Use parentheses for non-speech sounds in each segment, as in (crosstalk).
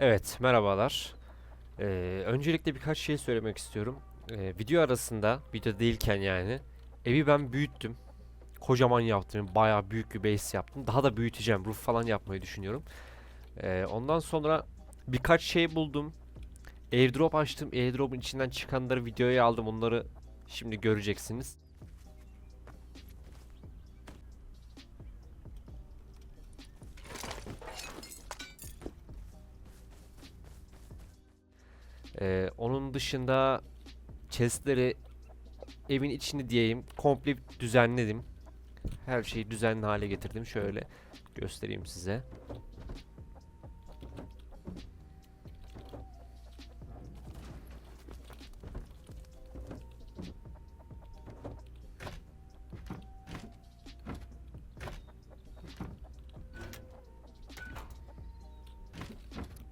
Evet, merhabalar. Ee, öncelikle birkaç şey söylemek istiyorum. Ee, video arasında, video değilken yani, evi ben büyüttüm. Kocaman yaptım, bayağı büyük bir base yaptım. Daha da büyüteceğim, roof falan yapmayı düşünüyorum. Ee, ondan sonra birkaç şey buldum. Airdrop açtım, airdrop'un içinden çıkanları videoya aldım. Onları şimdi göreceksiniz. Ee, onun dışında chestleri evin içini diyeyim komple düzenledim. Her şeyi düzenli hale getirdim. Şöyle göstereyim size.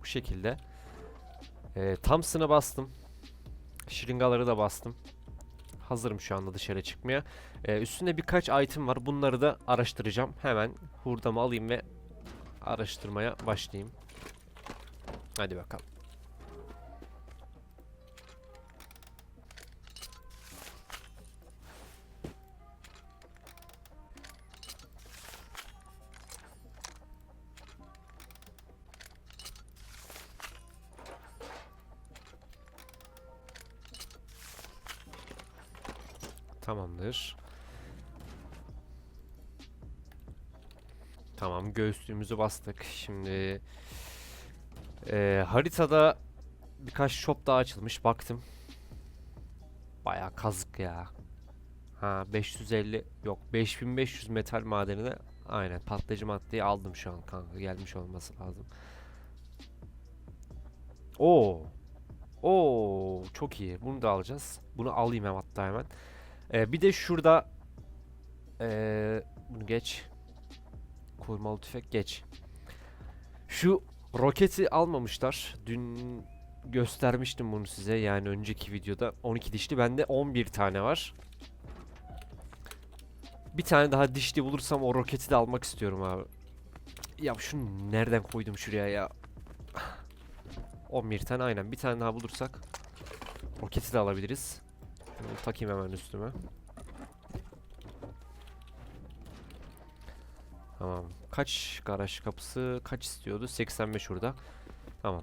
Bu şekilde. Ee, Thompson'ı bastım. Şırıngaları da bastım. Hazırım şu anda dışarı çıkmaya. Ee, üstünde birkaç item var. Bunları da araştıracağım. Hemen hurdamı alayım ve araştırmaya başlayayım. Hadi bakalım. Tamamdır. Tamam göğüslüğümüzü bastık. Şimdi eee, haritada birkaç shop daha açılmış. Baktım. Bayağı kazık ya. Ha 550 yok 5500 metal madenine aynen patlayıcı maddeyi aldım şu an kanka gelmiş olması lazım. Oo. Oo çok iyi. Bunu da alacağız. Bunu alayım hem hatta hemen. Ee, bir de şurada ee, bunu geç. Kurmalı tüfek geç. Şu roketi almamışlar. Dün göstermiştim bunu size yani önceki videoda 12 dişli bende 11 tane var. Bir tane daha dişli bulursam o roketi de almak istiyorum abi. Ya şunu nereden koydum şuraya ya? (sighs) 11 tane aynen. Bir tane daha bulursak roketi de alabiliriz. Bunu takayım hemen üstüme. Tamam. Kaç garaj kapısı kaç istiyordu? 85 burada. Tamam.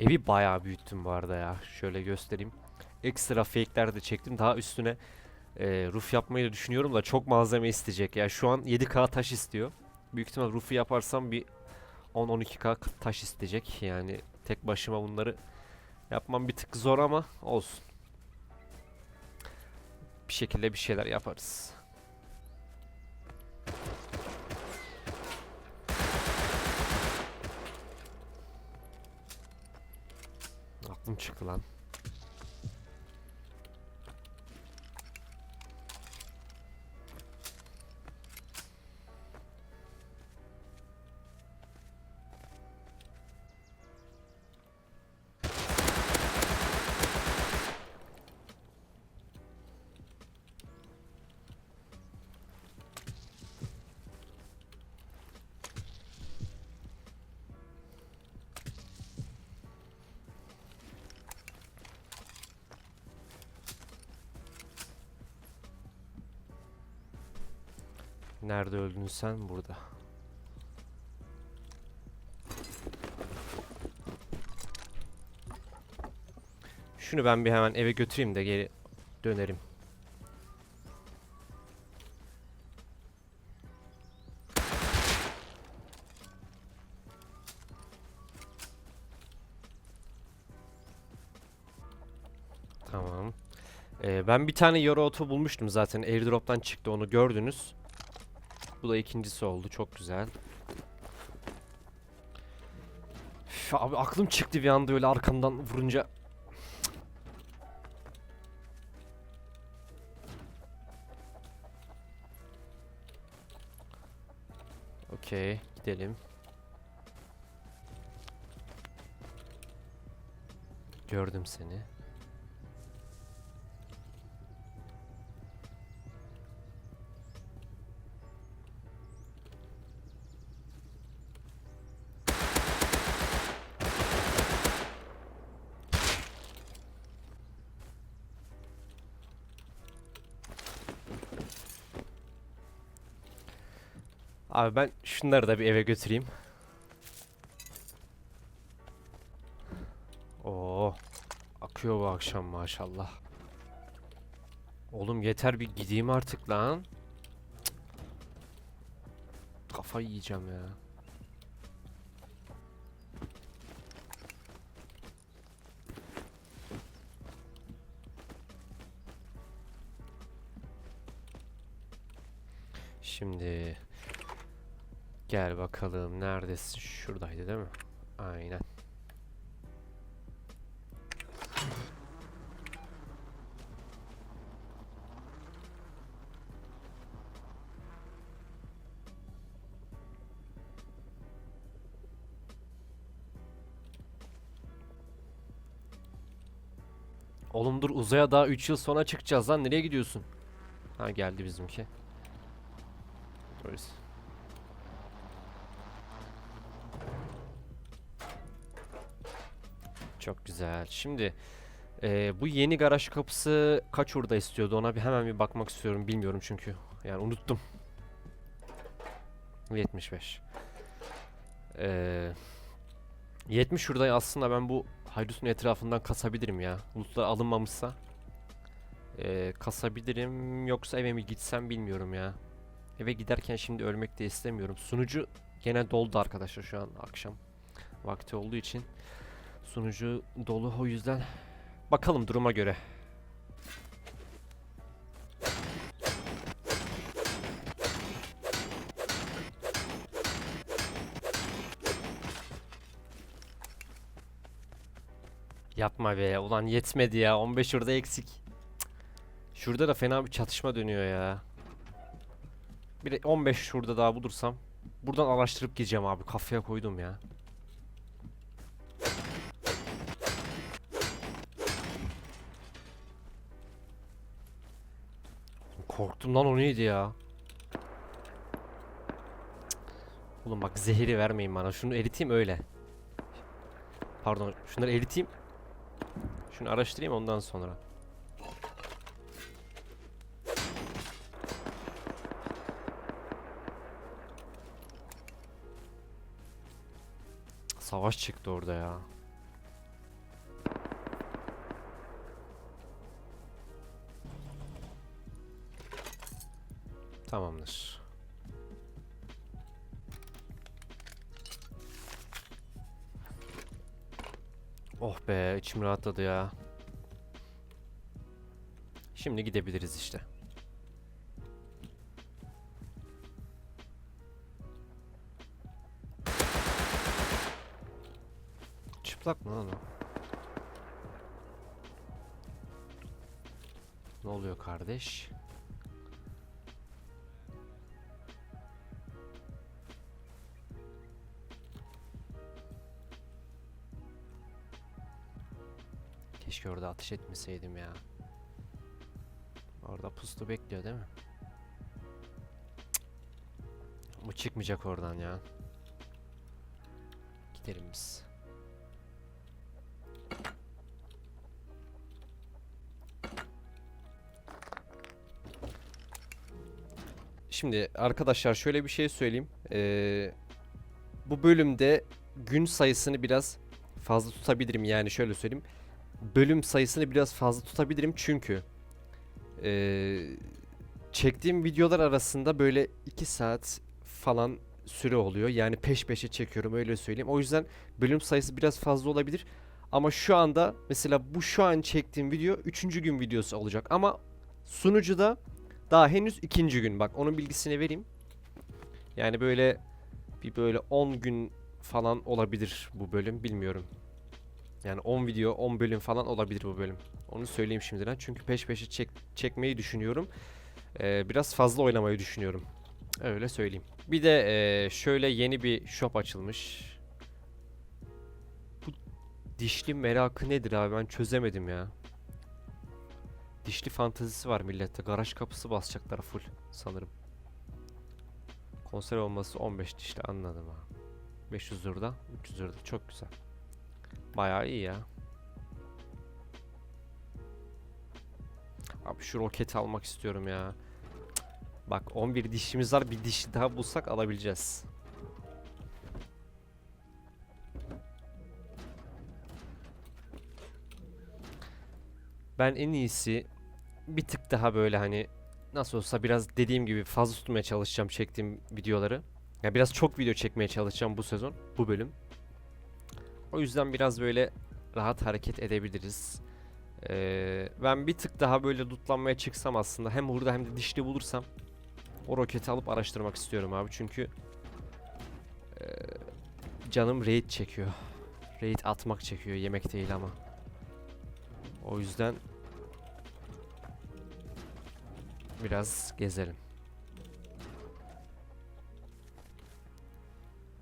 Evi bayağı büyüttüm bu arada ya. Şöyle göstereyim. Ekstra fake'ler de çektim. Daha üstüne e, roof yapmayı da düşünüyorum da çok malzeme isteyecek. Ya şu an 7K taş istiyor. Büyük ihtimal roof'u yaparsam bir 10-12K taş isteyecek. Yani tek başıma bunları Yapmam bir tık zor ama olsun. Bir şekilde bir şeyler yaparız. Aklım çıktı lan. Nerede öldün sen? Burada. Şunu ben bir hemen eve götüreyim de geri dönerim. Tamam. Ee, ben bir tane yarı oto bulmuştum zaten. Airdrop'tan çıktı onu gördünüz. Bu da ikincisi oldu. Çok güzel. Üf, abi aklım çıktı bir anda öyle arkamdan vurunca. Okey, gidelim. Gördüm seni. Abi ben şunları da bir eve götüreyim. Oo. Akıyor bu akşam maşallah. Oğlum yeter bir gideyim artık lan. Kafayı yiyeceğim ya. Şimdi gel bakalım neredesin? Şuradaydı değil mi? Aynen. Oğlum dur uzaya daha 3 yıl sonra çıkacağız lan. Nereye gidiyorsun? Ha geldi bizimki. Orası. Çok güzel. Şimdi eee, bu yeni garaj kapısı kaç orada istiyordu? Ona bir hemen bir bakmak istiyorum. Bilmiyorum çünkü. Yani unuttum. 75. Eee 70 şurada aslında ben bu haydutun etrafından kasabilirim ya. Lootlar alınmamışsa. Eee, kasabilirim. Yoksa eve mi gitsem bilmiyorum ya. Eve giderken şimdi ölmek de istemiyorum. Sunucu gene doldu arkadaşlar şu an akşam vakti olduğu için. Sunucu dolu o yüzden bakalım duruma göre. Yapma be ulan yetmedi ya 15 şurada eksik. Şurada da fena bir çatışma dönüyor ya. Bir de 15 şurada daha bulursam buradan araştırıp gideceğim abi kafaya koydum ya. Korktum lan o neydi ya? Cık. Oğlum bak zehiri vermeyin bana. Şunu eriteyim öyle. Pardon, şunları eriteyim. Şunu araştırayım ondan sonra. Savaş çıktı orada ya. Tamamdır. Oh be içim rahatladı ya. Şimdi gidebiliriz işte. Çıplak mı lan o? Ne oluyor kardeş? Orada ateş etmeseydim ya. Orada puslu bekliyor değil mi? Bu çıkmayacak oradan ya. Gidelim biz. Şimdi arkadaşlar şöyle bir şey söyleyeyim. Ee, bu bölümde gün sayısını biraz fazla tutabilirim yani şöyle söyleyeyim bölüm sayısını biraz fazla tutabilirim çünkü eee, çektiğim videolar arasında böyle 2 saat falan süre oluyor. Yani peş peşe çekiyorum öyle söyleyeyim. O yüzden bölüm sayısı biraz fazla olabilir. Ama şu anda mesela bu şu an çektiğim video 3. gün videosu olacak. Ama sunucuda daha henüz ikinci gün. Bak onun bilgisini vereyim. Yani böyle bir böyle 10 gün falan olabilir bu bölüm bilmiyorum. Yani 10 video, 10 bölüm falan olabilir bu bölüm. Onu söyleyeyim şimdiden. Çünkü peş peşe çek, çekmeyi düşünüyorum. Ee, biraz fazla oynamayı düşünüyorum. Öyle söyleyeyim. Bir de ee, şöyle yeni bir shop açılmış. Bu dişli merakı nedir abi ben çözemedim ya. Dişli fantezisi var millette. Garaj kapısı basacaklar full sanırım. Konser olması 15 dişli anladım ha. 500 lirada, 300 lirada çok güzel. Bayağı iyi ya. Abi şu roketi almak istiyorum ya. Bak 11 dişimiz var. Bir dişi daha bulsak alabileceğiz. Ben en iyisi bir tık daha böyle hani nasıl olsa biraz dediğim gibi fazla tutmaya çalışacağım çektiğim videoları. Ya biraz çok video çekmeye çalışacağım bu sezon, bu bölüm. O yüzden biraz böyle rahat hareket edebiliriz. Ee, ben bir tık daha böyle lootlanmaya çıksam aslında hem hurda hem de dişli bulursam o roketi alıp araştırmak istiyorum abi çünkü ee, canım raid çekiyor. Raid atmak çekiyor yemek değil ama. O yüzden biraz gezelim.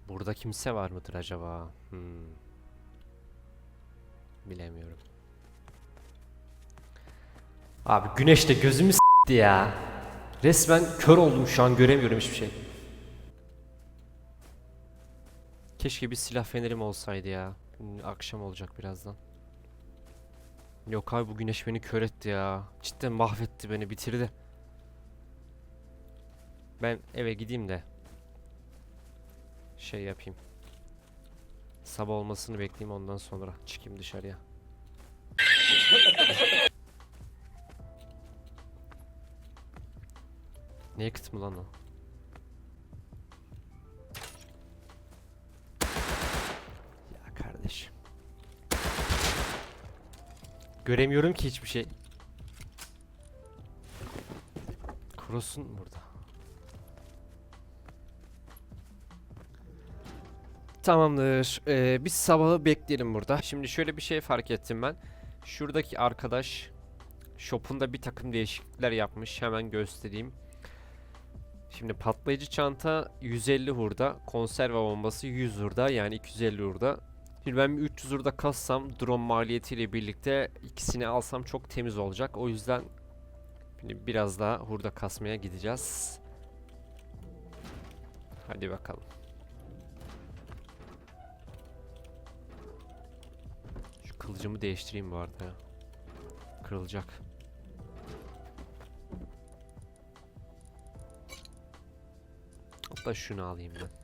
Burada kimse var mıdır acaba? Hmm. Bilemiyorum. Abi güneş de gözümü s**ti ya. Resmen kör oldum şu an göremiyorum hiçbir şey. Keşke bir silah fenerim olsaydı ya. Akşam olacak birazdan. Yok abi bu güneş beni kör etti ya. Cidden mahvetti beni bitirdi. Ben eve gideyim de şey yapayım. Sabah olmasını bekleyeyim ondan sonra çıkayım dışarıya. (laughs) Ne yakıt mı lan o? Ya kardeşim. Göremiyorum ki hiçbir şey. Kurusun burada. Tamamdır. Ee, biz sabahı bekleyelim burada. Şimdi şöyle bir şey fark ettim ben. Şuradaki arkadaş shop'unda bir takım değişiklikler yapmış. Hemen göstereyim. Şimdi patlayıcı çanta 150 hurda, konserve bombası 100 hurda yani 250 hurda. Şimdi ben bir 300 hurda kassam drone maliyetiyle birlikte ikisini alsam çok temiz olacak. O yüzden şimdi biraz daha hurda kasmaya gideceğiz. Hadi bakalım. Kılıcımı değiştireyim bu arada ya. Kırılacak. Hatta şunu alayım ben.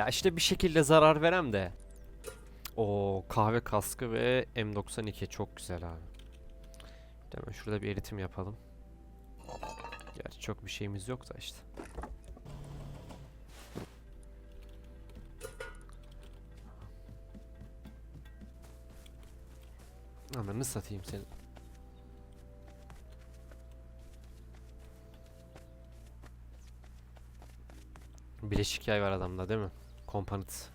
Ya işte bir şekilde zarar verem de. O kahve kaskı ve M92 çok güzel abi. Hemen şurada bir eritim yapalım. Gerçi çok bir şeyimiz yok da işte. Ananı satayım seni. Bileşik yay var adamda değil mi? Kompanit.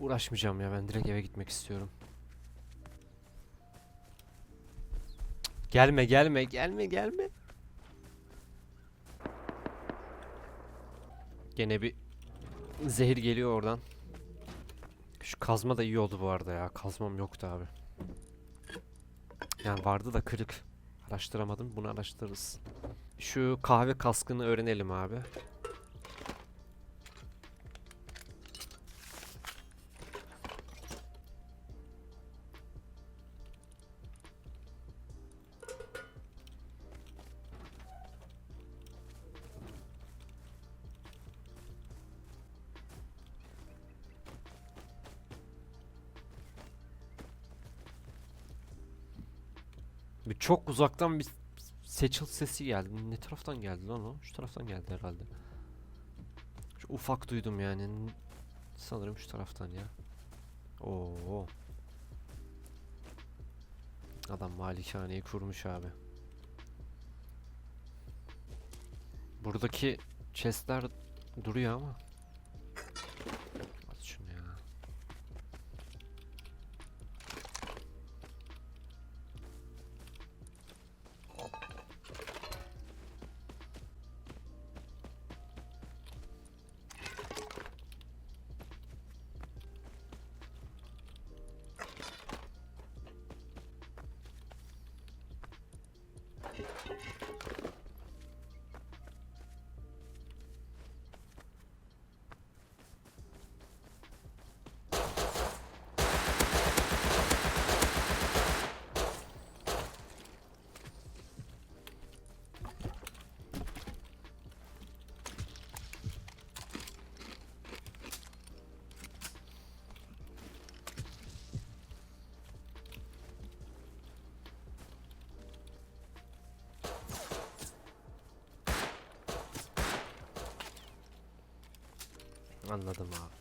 Uğraşmayacağım ya ben direkt eve gitmek istiyorum. Gelme gelme gelme gelme. Gene bir zehir geliyor oradan. Şu kazma da iyi oldu bu arada ya. Kazmam yoktu abi. Yani vardı da kırık. Araştıramadım. Bunu araştırırız. Şu kahve kaskını öğrenelim abi. Çok uzaktan bir seçil sesi geldi. Ne taraftan geldi lan o? Şu taraftan geldi herhalde. Şu ufak duydum yani. Sanırım şu taraftan ya. Oo. Adam malikaneyi kurmuş abi. Buradaki chestler duruyor ama. あんなで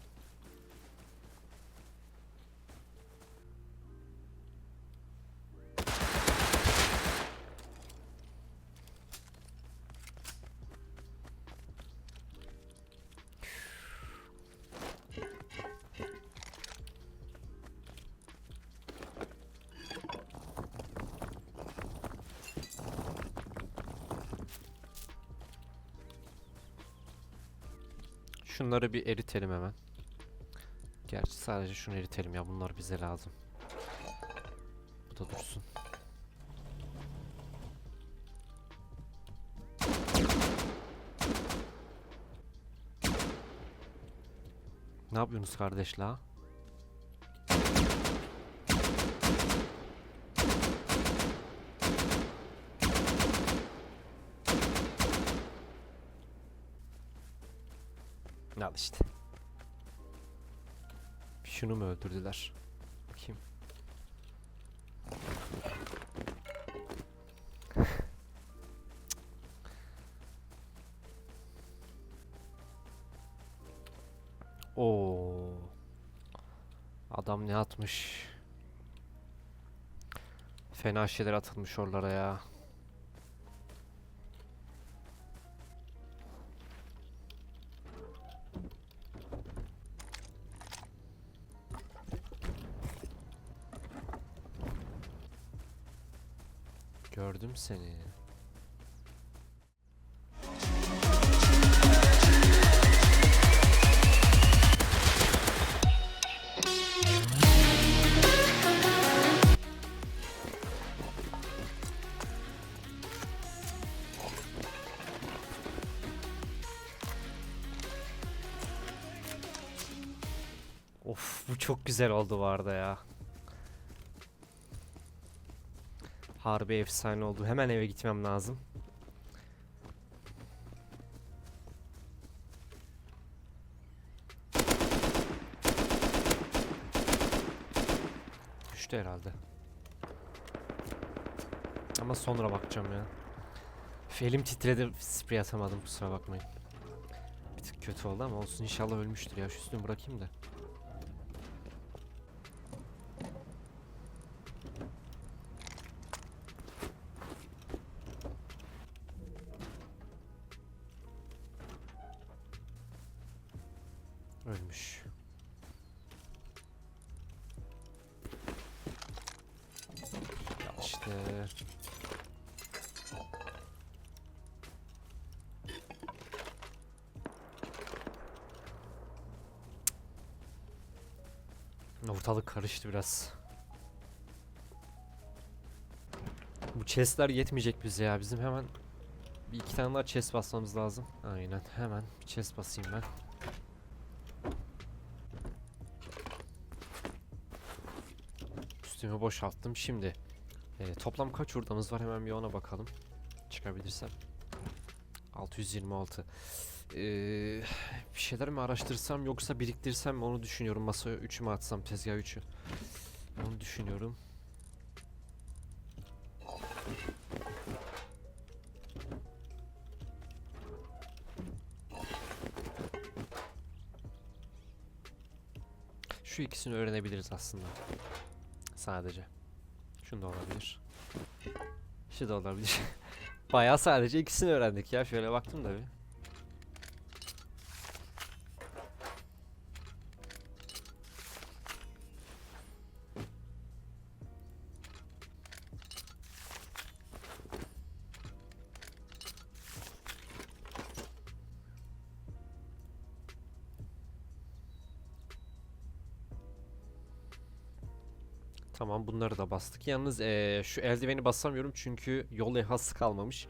Şunları bir eritelim hemen. Gerçi sadece şunu eritelim ya bunlar bize lazım. Bu da dursun. Ne yapıyorsunuz kardeş la? Al işte. Şunu mu öldürdüler? Bakayım. (laughs) Oo. Adam ne atmış? Fena şeyler atılmış oralara ya. Gördüm seni. Of bu çok güzel oldu arada ya. Harbi efsane oldu. Hemen eve gitmem lazım. Düştü herhalde. Ama sonra bakacağım ya. Üf, Elim titredi. Sprey atamadım kusura bakmayın. Bir tık kötü oldu ama olsun inşallah ölmüştür ya. Şu üstünü bırakayım da. Ortalık karıştı biraz. Bu chestler yetmeyecek bize ya. Bizim hemen bir iki tane daha chest basmamız lazım. Aynen. Hemen bir chest basayım ben. Üstümü boşalttım. Şimdi e, toplam kaç hurdamız var? Hemen bir ona bakalım. Çıkabilirsem. 626. Ee, bir şeyler mi araştırsam yoksa biriktirsem mi onu düşünüyorum. Masa 3'ü mü atsam tezgah 3'ü. Onu düşünüyorum. Şu ikisini öğrenebiliriz aslında. Sadece. Şunu da olabilir. Şu da olabilir. (laughs) Bayağı sadece ikisini öğrendik ya. Şöyle baktım da bir. Bastık. Yalnız eee, şu eldiveni basamıyorum çünkü yol levhası kalmamış.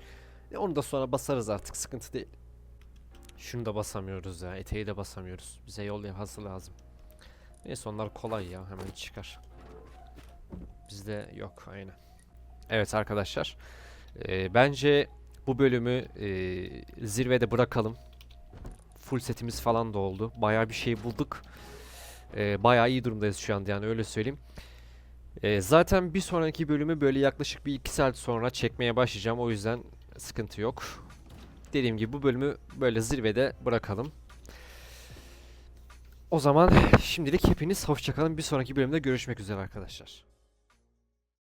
E, onu da sonra basarız artık sıkıntı değil. Şunu da basamıyoruz ya. Eteği de basamıyoruz. Bize yol levhası lazım. Neyse onlar kolay ya. Hemen çıkar. Bizde yok aynen. Evet arkadaşlar. eee, bence bu bölümü eee, zirvede bırakalım. Full setimiz falan da oldu. Bayağı bir şey bulduk. Eee bayağı iyi durumdayız şu anda yani öyle söyleyeyim. Ee, zaten bir sonraki bölümü böyle yaklaşık bir iki saat sonra çekmeye başlayacağım. O yüzden sıkıntı yok. Dediğim gibi bu bölümü böyle zirvede bırakalım. O zaman şimdilik hepiniz hoşçakalın. Bir sonraki bölümde görüşmek üzere arkadaşlar.